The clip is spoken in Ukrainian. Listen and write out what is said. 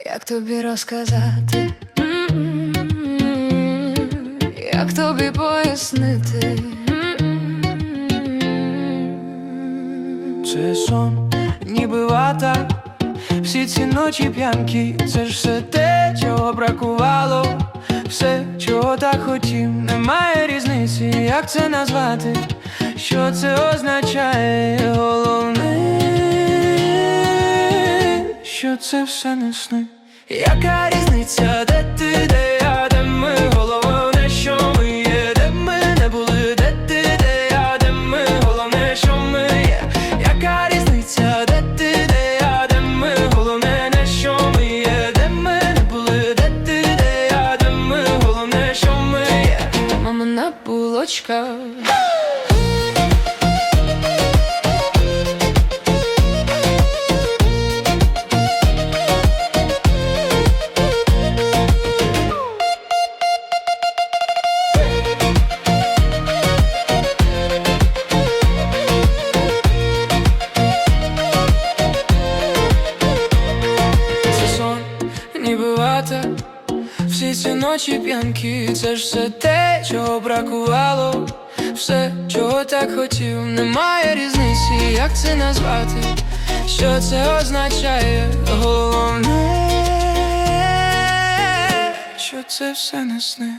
як тобі розказати, як тобі пояснити. Це сон, ніби вата, всі ці ночі п'янки, це ж все те, чого бракувало, все, чого так хотів, немає різниці, як це назвати, що це означає, головне, це все не сни. Яка різниця, де ти, де я, де ми, головне, що ми є, де ми не були, де ти, де я, де ми, головне, що ми є. Яка різниця, де ти, де я, де ми, головне, не що ми є, де ми не були, де ти, де я, де ми, головне, що ми є. Мамина булочка. Це вата Всі ці ночі п'янки, це ж все те, чого бракувало, все, чого так хотів, немає різниці, як це назвати, що це означає, головне, що це все не сни.